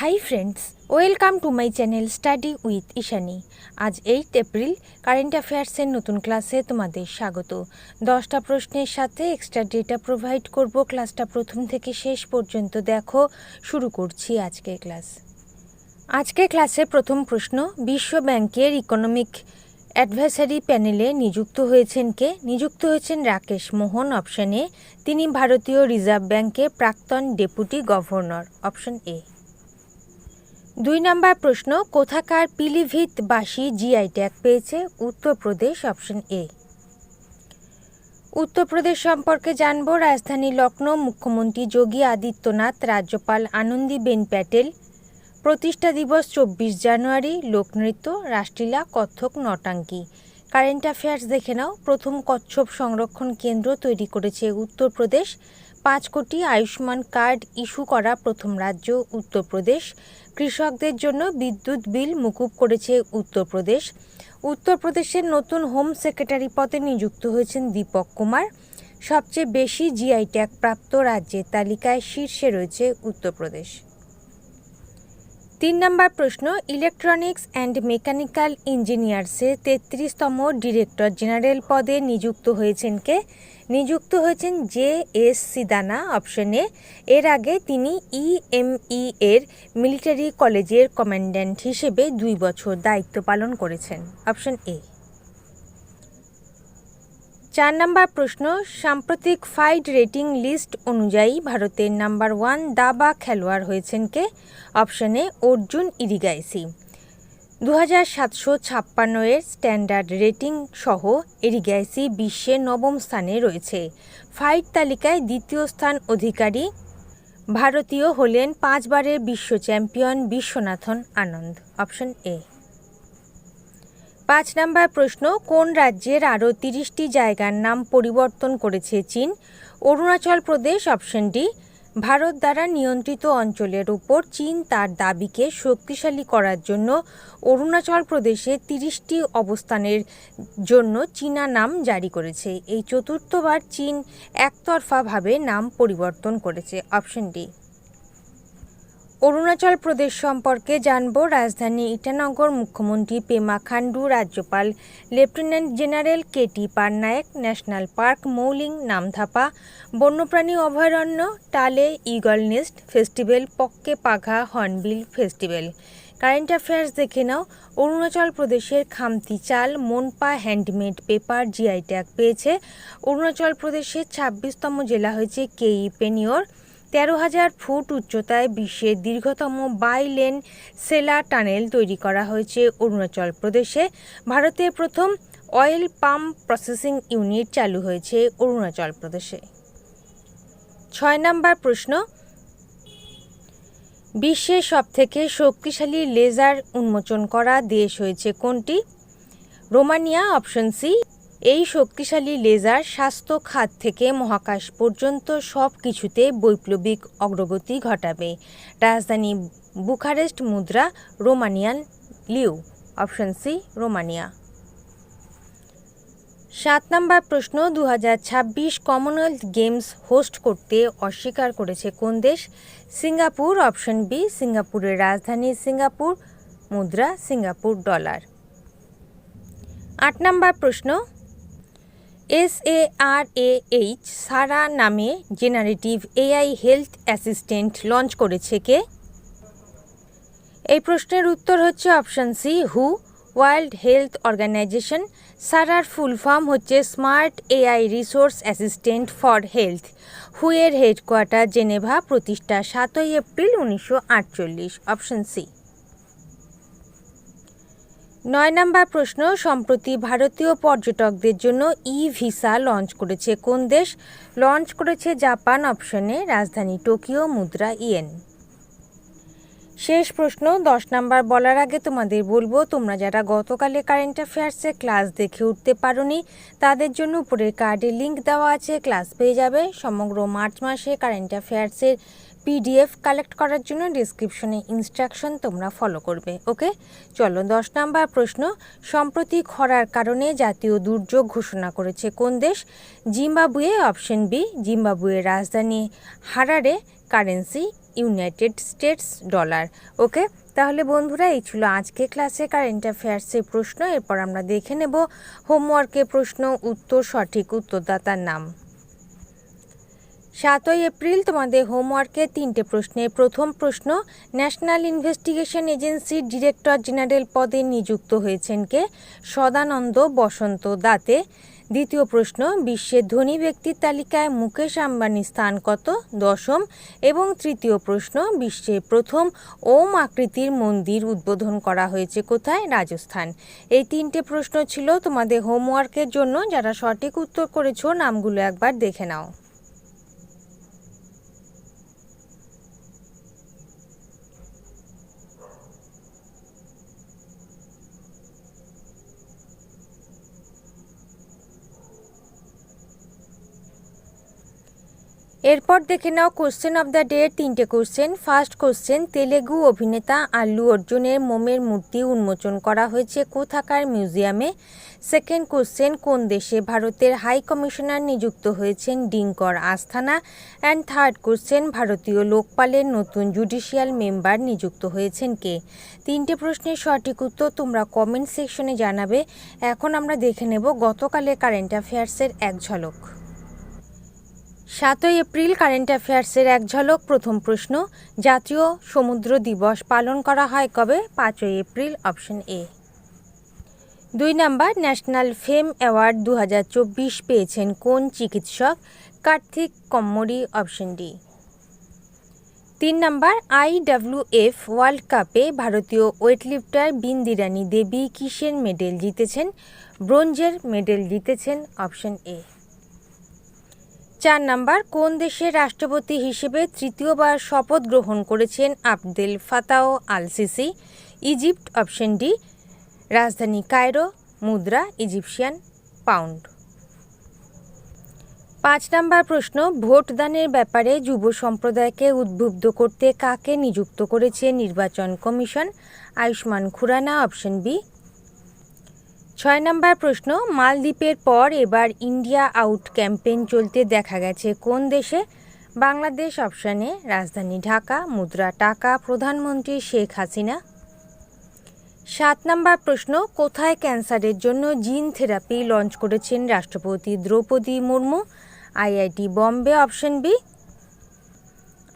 Hi friends welcome to my channel study with Ishani আজ eight April current অ্যাফেয়ার্সের নতুন ক্লাসে তোমাদের স্বাগত। দশটা প্রশ্নের সাথে এক্সট্রা ডেটা প্রোভাইড করব। ক্লাসটা প্রথম থেকে শেষ পর্যন্ত দেখো। শুরু করছি আজকের ক্লাস আজকের ক্লাসে প্রথম প্রশ্ন, বিশ্ব ব্যাংকের ইকোনমিক অ্যাডভাইসারি প্যানেলে নিযুক্ত হয়েছেন কে? নিযুক্ত হয়েছেন রাকেশ মোহন অপশন এ তিনি ভারতীয় রিজার্ভ ব্যাংকের প্রাক্তন ডেপুটি গভর্নর অপশন এ দুই নম্বর প্রশ্ন, কোথাকার পিলিভিতবাসী জিআই ট্যাগ পেয়েছে? উত্তরপ্রদেশ অপশন এ উত্তরপ্রদেশ সম্পর্কে জানব, রাজধানী লখনৌ মুখ্যমন্ত্রী যোগী আদিত্যনাথ, রাজ্যপাল আনন্দীবেন প্যাটেল, প্রতিষ্ঠা দিবস চব্বিশ জানুয়ারি, লোকনৃত্য, রাসলীলা, কত্থক, নটাঙ্কি। কারেন্ট অ্যাফেয়ার্স দেখে নাও, প্রথম কচ্ছপ সংরক্ষণ কেন্দ্র তৈরি করেছে উত্তরপ্রদেশ। পাঁচ কোটি আয়ুষ্মান কার্ড ইস্যু করা প্রথম রাজ্য, উত্তরপ্রদেশ। কৃষকদের জন্য বিদ্যুৎ বিল মুকুব করেছে উত্তরপ্রদেশ। উত্তরপ্রদেশের নতুন হোম সেক্রেটারি পদে নিযুক্ত হয়েছেন দীপক কুমার। সবচেয়ে বেশি জিআই ট্যাগ প্রাপ্ত রাজ্যের তালিকায় শীর্ষে রয়েছে উত্তরপ্রদেশ। তিন নম্বর প্রশ্ন ইলেকট্রনিক্স অ্যান্ড মেকানিক্যাল ইঞ্জিনিয়ার্সে তেত্রিশতম ডিরেক্টর জেনারেল পদে নিযুক্ত হয়েছেন কে? নিযুক্ত হয়েছেন জে এস সিদানা অপশনে এর আগে তিনি ইএমই এর মিলিটারি কলেজের কমান্ড্যান্ট হিসেবে দুই বছর দায়িত্ব পালন করেছেন অপশন এ। চার নম্বর প্রশ্ন, সাম্প্রতিক ফাইড রেটিং লিস্ট অনুযায়ী ভারতের নাম্বার ওয়ান দাবা খেলোয়াড় হয়েছেন কে? অপশানে অর্জুন ইরিগাইসি। দু হাজার সাতশো ছাপ্পান্ন এর স্ট্যান্ডার্ড রেটিং সহ এরিগাইসি বিশ্বে নবম স্থানে রয়েছে। ফাইট তালিকায় দ্বিতীয় স্থান অধিকারী ভারতীয় হলেন পাঁচবারের বিশ্ব champion Viswanathan Anand. Option A. পাঁচ নম্বর প্রশ্ন, কোন রাজ্যের আরও তিরিশটি জায়গার নাম পরিবর্তন করেছে চীন? অরুণাচল প্রদেশ অপশন ডি ভারত দ্বারা নিয়ন্ত্রিত অঞ্চলের উপর চীন তার দাবিকে শক্তিশালী করার জন্য অরুণাচল প্রদেশে তিরিশটি অবস্থানের জন্য চীনা নাম জারি করেছে। এই চতুর্থবার চীন একতরফাভাবে নাম পরিবর্তন করেছে অপশন ডি অরুণাচল প্রদেশ সম্পর্কে জানব। রাজধানী ইটানগর মুখ্যমন্ত্রী পেমা খান্ডু রাজ্যপাল lieutenant general K T Patnaik national park Mouling Namdapha, বন্যপ্রাণী অভয়ারণ্য, Tale eagle nest festival, Pakke Paga hornbill festival. Current affairs দেখে নাও। অরুণাচল প্রদেশের খামতি চাল, Monpa handmade paper, GI tag পেয়েছে। অরুণাচল প্রদেশের ছাব্বিশতম জেলা হয়েছে কেই পেনিওর। তেরো হাজার ফুট উচ্চতায় বিশ্বের দীর্ঘতম বাই লেন সেলা টানেল তৈরি করা হয়েছে অরুণাচল প্রদেশে। ভারতের প্রথম অয়েল পাম্প প্রসেসিং ইউনিট চালু হয়েছে অরুণাচল প্রদেশে। ছয় নম্বর প্রশ্ন বিশ্বের সবথেকে শক্তিশালী লেজার উন্মোচন করা দেশ হয়েছে কোনটি? রোমানিয়া, অপশন সি এই শক্তিশালী লেজার স্বাস্থ্য খাত থেকে মহাকাশ পর্যন্ত সব কিছুতে বৈপ্লবিক অগ্রগতি ঘটাবে। রাজধানী বুখারেস্ট মুদ্রা, Romanian leu, option C, Romania. সাত নম্বর প্রশ্ন দু হাজার ছাব্বিশ কমনওয়েলথ গেমস হোস্ট করতে অস্বীকার করেছে কোন দেশ? সিঙ্গাপুর, অপশন বি, সিঙ্গাপুরের রাজধানী সিঙ্গাপুর, মুদ্রা, সিঙ্গাপুর ডলার। আট নম্বর প্রশ্ন S A R A H Sarah নামে generative AI health assistant launch করেছে কে? এই প্রশ্নের উত্তর হচ্ছে অপশান সি হু ওয়ার্ল্ড হেলথ অর্গানাইজেশন সারার ফুল ফর্ম হচ্ছে smart AI resource assistant for health হুয়ের headquarter Geneva, প্রতিষ্ঠা সাতই এপ্রিল উনিশশো আটচল্লিশ অপশান সি নয় নম্বর প্রশ্ন, সম্প্রতি ভারতীয় পর্যটকদের জন্য ই ভিসা লঞ্চ করেছে কোন দেশ? লঞ্চ করেছে জাপান, অপশনে রাজধানী টোকিও, মুদ্রা ইয়েন। শেষ প্রশ্ন, দশ নাম্বার বলার আগে তোমাদের বলব, তোমরা যারা গতকালে কারেন্ট অ্যাফেয়ার্সে ক্লাস দেখে উঠতে পারোনি, তাদের জন্য উপরের কার্ডে লিঙ্ক দেওয়া আছে, ক্লাস পেয়ে যাবে। সমগ্র মার্চ মাসে কারেন্ট অ্যাফেয়ার্সের পিডিএফ কালেক্ট করার জন্য ডিসক্রিপশনে ইনস্ট্রাকশন তোমরা ফলো করবে ওকে চলো, দশ নাম্বার প্রশ্ন। সম্প্রতি খরার কারণে জাতীয় দুর্যোগ ঘোষণা করেছে কোন দেশ? জিম্বাবুয়ে অপশন বি জিম্বাবুয়ের রাজধানী Harare currency United States dollar okay তাহলে বন্ধুরা, এই ছিল আজকে ক্লাসে কারেন্ট অ্যাফেয়ার্সের প্রশ্ন। এরপর আমরা দেখে নেব হোমওয়ার্কের প্রশ্ন, উত্তর, সঠিক উত্তরদাতার নাম। সাতই এপ্রিল তোমাদের হোমওয়ার্কে তিনটে প্রশ্নে প্রথম প্রশ্ন, ন্যাশনাল ইনভেস্টিগেশন এজেন্সির ডিরেক্টর জেনারেল পদে নিযুক্ত হয়েছেন কে? সদানন্দ বসন্ত দাতে। দ্বিতীয় প্রশ্ন, বিশ্বের ধনী ব্যক্তির তালিকায় মুকেশ আম্বানির স্থান কত? দশম। এবং তৃতীয় প্রশ্ন, বিশ্বের প্রথম ওম আকৃতির মন্দির উদ্বোধন করা হয়েছে কোথায়? রাজস্থান। এই তিনটে প্রশ্ন ছিল তোমাদের হোমওয়ার্কের জন্য। যারা সঠিক উত্তর করেছ, নামগুলো একবার দেখে নাও। এরপর দেখে নাও কোশ্চেন অফ দ্য ডে তিনটে কোশ্চেন ফার্স্ট কোশ্চেন তেলেগু অভিনেতা আল্লু অর্জুনের মোমের মূর্তি উন্মোচন করা হয়েছে কোথাকার মিউজিয়ামে সেকেন্ড কোশ্চেন কোন দেশে ভারতের হাই কমিশনার নিযুক্ত হয়েছেন Dinkar Asthana? And third question ভারতীয় লোকপালের নতুন জুডিশিয়াল মেম্বার নিযুক্ত হয়েছেন কে? তিনটে প্রশ্নের সঠিক উত্তর তোমরা কমেন্ট সেকশনে জানাবে। এখন আমরা দেখে নেব গতকালের কারেন্ট অ্যাফেয়ার্সের এক ঝলক। সাতই এপ্রিল কারেন্ট অ্যাফেয়ার্সের এক ঝলক প্রথম প্রশ্ন, জাতীয় সমুদ্র দিবস পালন করা হয় কবে? পাঁচই এপ্রিল, অপশন এ। দুই নাম্বার, ন্যাশনাল ফেম অ্যাওয়ার্ড দু হাজার চব্বিশ পেয়েছেন কোন চিকিৎসক? Kartik Kammari, option D. তিন নাম্বার আইডাব্লিউএফ ওয়ার্ল্ড কাপে ভারতীয় ওয়েটলিফটার বিন্দিরানী দেবী কিসের মেডেল জিতেছেন? ব্রোঞ্জের মেডেল জিতেছেন, অপশন এ। চার নাম্বার, কোন দেশের রাষ্ট্রপতি হিসেবে তৃতীয়বার শপথ গ্রহণ করেছেন Abdel Fattah al Sisi Egypt, option D, রাজধানী কায়রো, মুদ্রা, ইজিপশিয়ান পাউন্ড। পাঁচ নাম্বার প্রশ্ন, ভোটদানের ব্যাপারে যুব সম্প্রদায়কে উদ্বুদ্ধ করতে কাকে নিযুক্ত করেছে নির্বাচন commission? Ayushmann Khurrana, option B ছয় নম্বর প্রশ্ন, মালদ্বীপের পর এবার ইন্ডিয়া আউট ক্যাম্পেইন চলতে দেখা গেছে কোন দেশে? বাংলাদেশ অপশানে রাজধানী ঢাকা, মুদ্রা টাকা, প্রধানমন্ত্রী শেখ হাসিনা। সাত নম্বর প্রশ্ন, কোথায় ক্যান্সারের জন্য জিন থেরাপি লঞ্চ করেছেন রাষ্ট্রপতি Droupadi Murmu? IIT Bombay option B.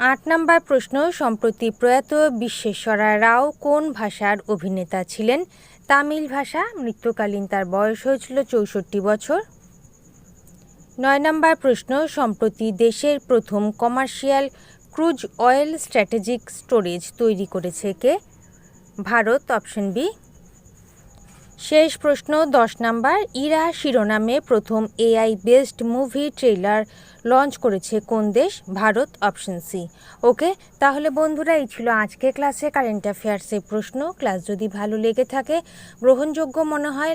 আট নম্বর প্রশ্ন, সম্প্রতি প্রয়াত বিশ্বেশ্বরা রাও কোন ভাষার অভিনেতা ছিলেন? তামিল ভাষা, মৃত্যুকালীন তার বয়স হয়েছিল চৌষট্টি বছর। নয় নম্বর প্রশ্ন, সম্প্রতি দেশের প্রথম commercial crude oil strategic storage তৈরি করেছে কে? ভারত, অপশন বি শেষ প্রশ্ন, দশ নাম্বার। ইরা শিরোনামে প্রথম AI based movie trailer launch করেছে কোন দেশ? ভারত অপশন সি ওকে, তাহলে বন্ধুরা, এই ছিল আজকে ক্লাসে কারেন্ট অ্যাফেয়ার্সের প্রশ্ন। ক্লাস যদি ভালো লেগে থাকে, গ্রহণযোগ্য মনে হয়